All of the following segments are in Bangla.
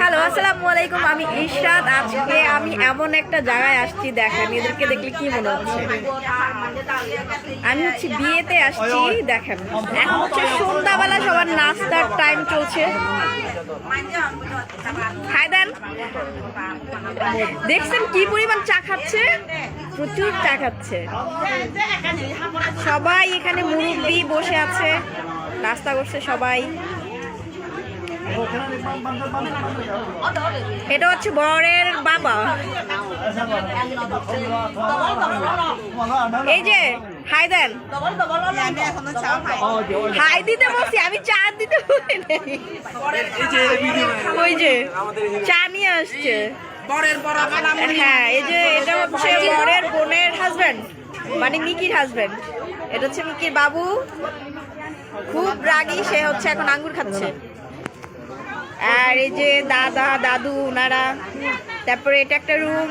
হ্যালো আসসালামু আলাইকুম আমি ইশরাত আজকে আমি এমন একটা জায়গায় আসছি, দেখেন, এদেরকে দেখলে কি মনে হচ্ছে? আমি হচ্ছে বিয়েতে আসছি, দেখেন। এখন হচ্ছে সন্ধ্যাবেলা সবার নাস্তার টাইম চলছে। দেখছেন কি পরিমাণ চা খাচ্ছে? প্রচুর চা খাচ্ছে। সবাই এখানে মুরব্বি বসে আছে, নাস্তা করছে সবাই। এটা হচ্ছে বরের বাবা। এই যে হাই দেন হাই দিতে বলছি, আমি চা দিতে ওই যে, চা নিয়ে আসছে। হ্যাঁ এই যে, এটা হচ্ছে বরের বোনের হাজবেন্ড মানে মিকির হাজবেন্ড এটা হচ্ছে মিকির বাবু। খুব রাগী, সে হচ্ছে এখন আঙ্গুর খাচ্ছে। আর এই যে দাদা দাদু ওনারা তারপরে এটা একটা রুম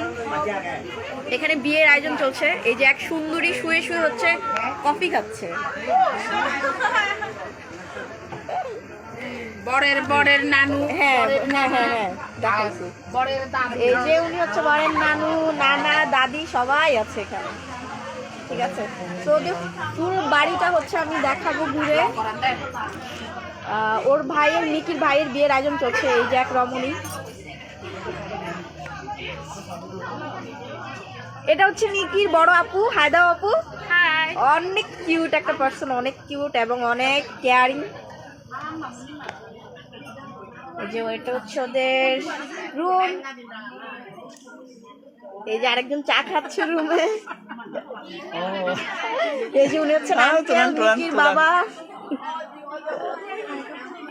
এখানে বিয়ের আয়োজন চলছে। এই যে এক সুন্দরী শুয়ে শুয়ে হচ্ছে কফি খাচ্ছে। বরের বরের নানু। হ্যাঁ হ্যাঁ হ্যাঁ হ্যাঁ দেখাইছি বরের এই যে উনি হচ্ছে বরেন নানু নানা দাদি সবাই আছে এখানে। ঠিক আছে? তো ওদের ফুল বাড়িটা হচ্ছে আমি দেখাবো ঘুরে। ওর ভাইয়ের মিকির ভাইয়ের বিয়ের আয়োজন চলছে এই যে এক রমণী। এটা হচ্ছে মিকির বড় আপু হায়দা আপু। অনেক কিউট একটা পার্সন অনেক কিউট এবং অনেক কেয়ারিং এই যে এটা হচ্ছে ওদের রুম এই যে আরেকজন চা খাচ্ছে রুমে এই যে উনি হচ্ছেন আঙ্কেল বাবা।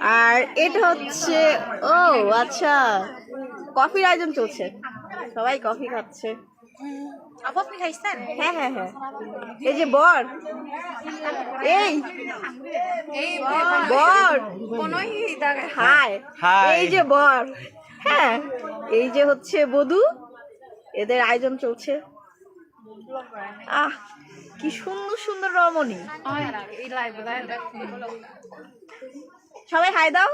আর এটা হচ্ছে ও আচ্ছা। কফির আয়োজন চলছে। সবাই কফি খাচ্ছে। আপনি খাইছেন? হ্যাঁ হ্যাঁ হ্যাঁ। এই যে বর। এই। এই বর। হাই। এই যে বর। হ্যাঁ। এই যে হচ্ছে বধু। এদের আয়োজন চলছে। আহ কি সুন্দর সুন্দর রমণী। এই লাইভ সবাই হাই দাও।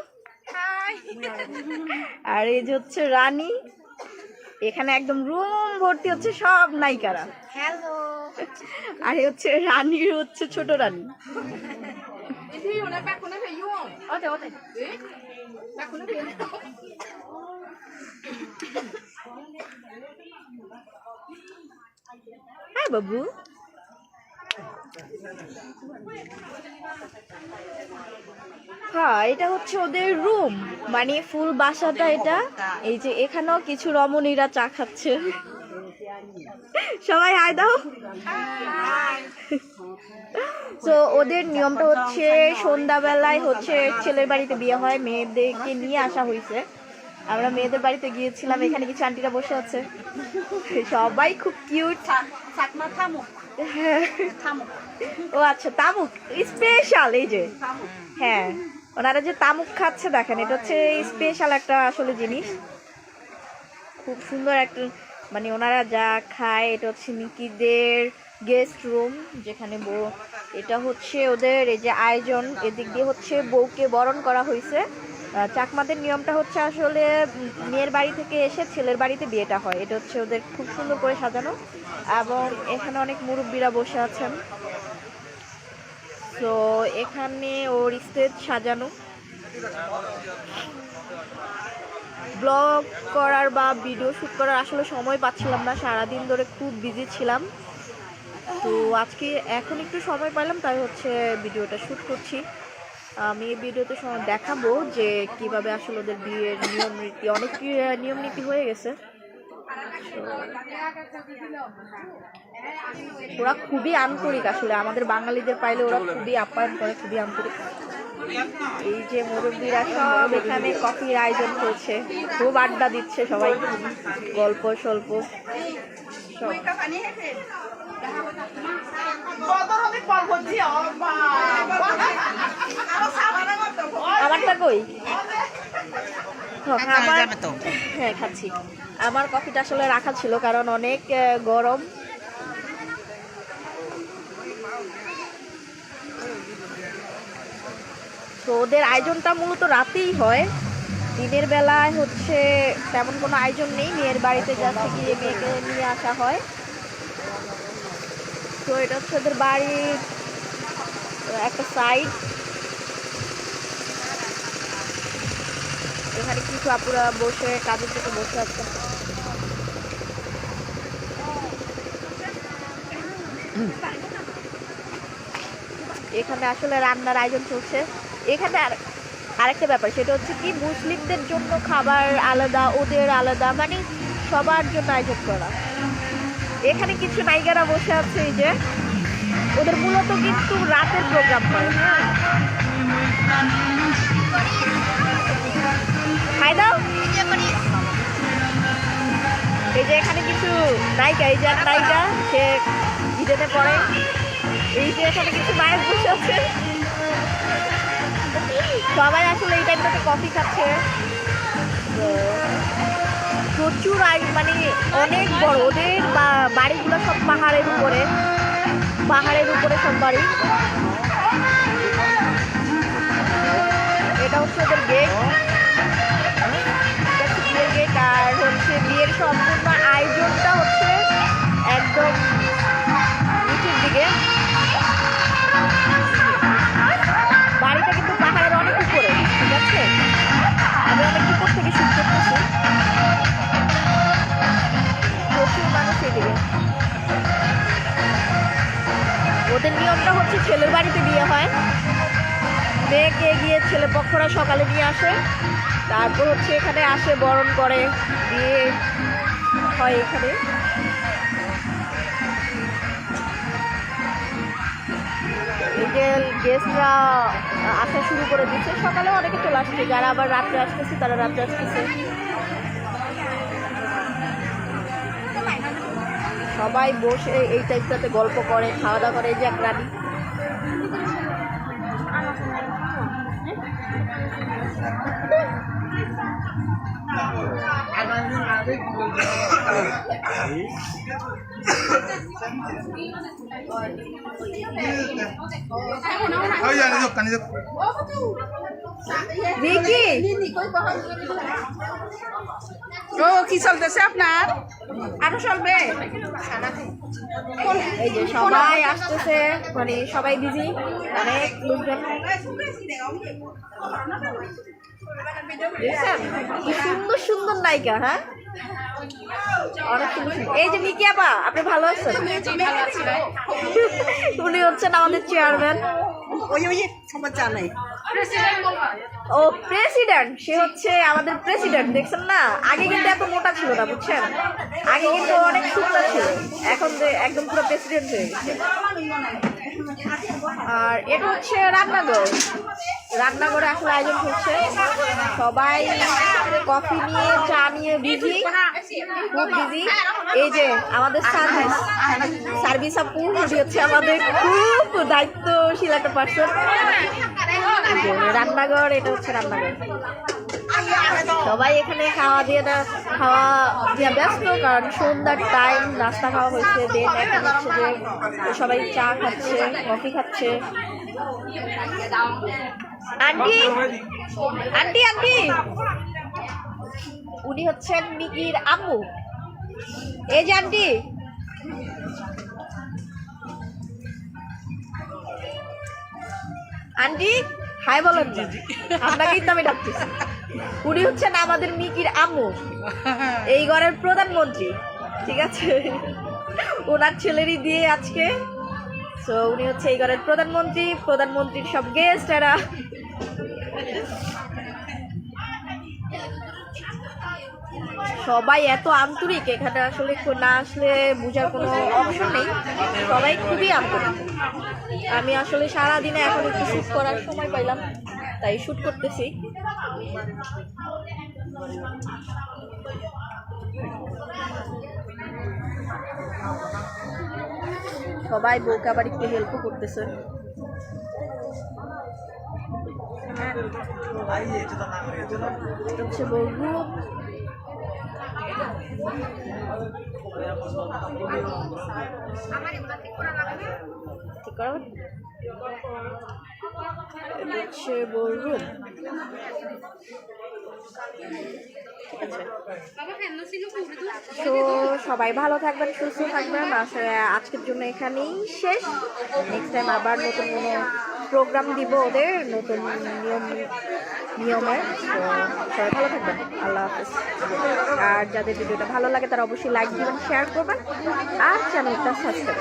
আর এই যে হচ্ছে রানী এখানে একদম রুম ভর্তি হচ্ছে সব নায়িকারা। হ্যালো আর এই হচ্ছে রানীর হচ্ছে ছোট রানী। হ্যাঁ বাবু। হ্যাঁ এটা হচ্ছে ওদের রুম মানে ফুল বাসাটা এটা। এই যে এখানেও কিছু রমণীরা চা খাচ্ছে। সবাই হাই দাও। তো ওদের নিয়মটা হচ্ছে, সন্ধ্যাবেলায় হচ্ছে ছেলের বাড়িতে বিয়ে হয়, মেয়েদেরকে নিয়ে আসা হয়েছে। আমরা মেয়েদের বাড়িতে গিয়েছিলাম, এখানে কিছু আন্টিরা বসে আছে। সবাই খুব কিউট থামো ও আচ্ছা তামুক। স্পেশাল, এই যে। হ্যাঁ ওনারা যে তামুক খাচ্ছে, দেখেন, এটা হচ্ছে স্পেশাল একটা আসলে জিনিস। খুব সুন্দর একটা মানে ওনারা যা খায়, এটা হচ্ছে মিকিদের গেস্ট রুম যেখানে বউ এটা হচ্ছে ওদের এই যে আয়োজন, এদিক দিয়ে হচ্ছে বউকে বরণ করা হয়েছে চাকমাদের নিয়মটা হচ্ছে আসলে মেয়ের বাড়ি থেকে এসে ছেলের বাড়িতে বিয়েটা হয়। এটা হচ্ছে ওদের খুব সুন্দর করে সাজানো। এবং এখানে অনেক মুরব্বীরা বসে আছেন। তো এখানে ওর স্টেজ সাজানো। ব্লগ করার বা ভিডিও শ্যুট করার আসলে সময় পাচ্ছিলাম না। সারাদিন ধরে খুব বিজি ছিলাম। তো আজকে এখন একটু সময় পাইলাম, তাই হচ্ছে ভিডিওটা শ্যুট করছি। আমি এই ভিডিওতে দেখাবো যে কীভাবে আসলে ওদের বিয়ের নিয়ম নীতি অনেক নিয়ম নীতি হয়ে গেছে। ওরা খুবই আন্তরিক আসলে, আমাদের বাঙালিদের পাইলে ওরা খুবই আপ্যায়ন করে, খুবই আন্তরিক। এই যে মুরব্বীরা সব এখানে কফির আয়োজন করছে, খুব আড্ডা দিচ্ছে সবাই গল্প স্বল্প সব। আমারটা কই? আমার হ্যাঁ খাচ্ছি। আমার কফিটা আসলে রাখা ছিল কারণ অনেক গরম। তো ওদের আয়োজনটা মূলত রাতেই হয়। দিনের বেলায় হচ্ছে তেমন কোনো আয়োজন নেই। মেয়ের বাড়িতে যাচ্ছে গিয়ে মেয়েকে নিয়ে আসা হয়। তো এটা হচ্ছে ওদের বাড়ির, একটা সাইড এখানে কিছু আপুরা বসে, কাজের থেকে বসে আছে। এখানে আসলে রান্নার আয়োজন চলছে। এখানে আর আরেকটা ব্যাপার, সেটা হচ্ছে কি, মুসলিমদের জন্য খাবার আলাদা, ওদের আলাদা মানে সবার জন্য আয়োজন করা। এখানে কিছু নায়িকারা বসে আছে, এই যে। ওদের মূলত কিন্তু রাতের প্রোগ্রাম হয়। এই যে এখানে কিছু নায়িকা, এই যে নায়িকা, সে ভিডিওতে পড়ে। এই যে এখানে কিছু নায়ক বসে আছে। সবাই আসলে এই টাইমটাতে কফি খাচ্ছে। তো প্রচুর আই মানে অনেক বড়। ওদের বাড়িগুলো সব পাহাড়ের উপরে। পাহাড়ের উপরে সব বাড়ি। পক্ষরা সকালে নিয়ে আসে। তারপর হচ্ছে এখানে আসে, বরণ করে বিয়ে হয় এখানে। গেস্টরা আসা শুরু করে দিচ্ছে। সকালে অনেকে চলে আসছে, যারা আবার রাত্রে আসতেছে, তারা রাত্রে আসতেছে। সবাই বসে এই টাইপটাতে গল্প করে খাওয়া দাওয়া করে যে এক রানী। ও কি চলতেছে আপনার? আরও চলবে? এই যে সবাই আসতেছে মানে সবাই বিজি অনেক লোকজন। সুন্দর সুন্দর নায়িকা হ্যাঁ। এই যে মিকি আপা, আপনি ভালো আছেন? উনি হচ্ছেন আমাদের চেয়ারম্যান ওই ওই সবার জানাই। ও প্রেসিডেন্ট সে হচ্ছে আমাদের প্রেসিডেন্ট দেখছেন না? আগে কিন্তু এত মোটা ছিল না, বুঝছেন? আগে কিন্তু অনেক সুন্দর ছিল। এখন যে একদম পুরো প্রেসিডেন্ট হয়ে গেছে। আর এটা হচ্ছে রান্নাঘর। রান্নাঘরে আসলে আয়োজন হচ্ছে। সবাই কফি নিয়ে, চা নিয়ে বিজি খুব বিজি এই যে আমাদের সার্ভিস সার্ভিস আপু হচ্ছে আমাদের খুব দায়িত্বশীল একটা পার্সন রান্নাঘর, এটা হচ্ছে রান্নাঘর। সবাই এখানে খাওয়া দিয়ে না খাওয়া দিয়ে ব্যস্ত, কারণ সন্ধ্যার টাইম নাস্তা খাওয়া হয়েছে দেন এখন হচ্ছে যে সবাই চা খাচ্ছে, কফি খাচ্ছে। Aunty aunty aunty. উনি হচ্ছেন মিকির আম্মু। এই যে আন্টি। আন্টি হাই বলেন না। আপনাকেই তো আমি ডাকতেছি। উনি হচ্ছেন আমাদের মিকির আম্মু। এই ঘরের প্রধানমন্ত্রী ঠিক আছে? ওনার ছেলেরই দিয়ে আজকে। তো উনি হচ্ছে এই ঘরের প্রধানমন্ত্রী প্রধানমন্ত্রীর সব গেস্ট এরা। সবাই এত আন্তরিক এখানে আসলে কেউ না আসলে বোঝার কোনো অপশন নেই। সবাই খুবই আন্তরিক। আমি আসলে সারা দিনে এখন একটু শ্যুট করার সময় পাইলাম তাই শ্যুট করতেছি। সবাই বউকে আবার একটু হেল্পও করতেছে। হচ্ছে বউ গ্রুপ হচ্ছে বলরুম তো সবাই ভালো থাকবেন, সুস্থ থাকবেন। আসলে আজকের জন্য এখানেই শেষ। নেক্সট টাইম আবার নতুন কোনো প্রোগ্রাম দিব ওদের নতুন নিয়ম, নিয়মে। সবাই ভালো থাকবেন। আল্লাহ হাফিজ। আর যাদের ভিডিওটা ভালো লাগে তারা অবশ্যই লাইক দিবেন শেয়ার করবেন, আর চ্যানেলটা সাবস্ক্রাইব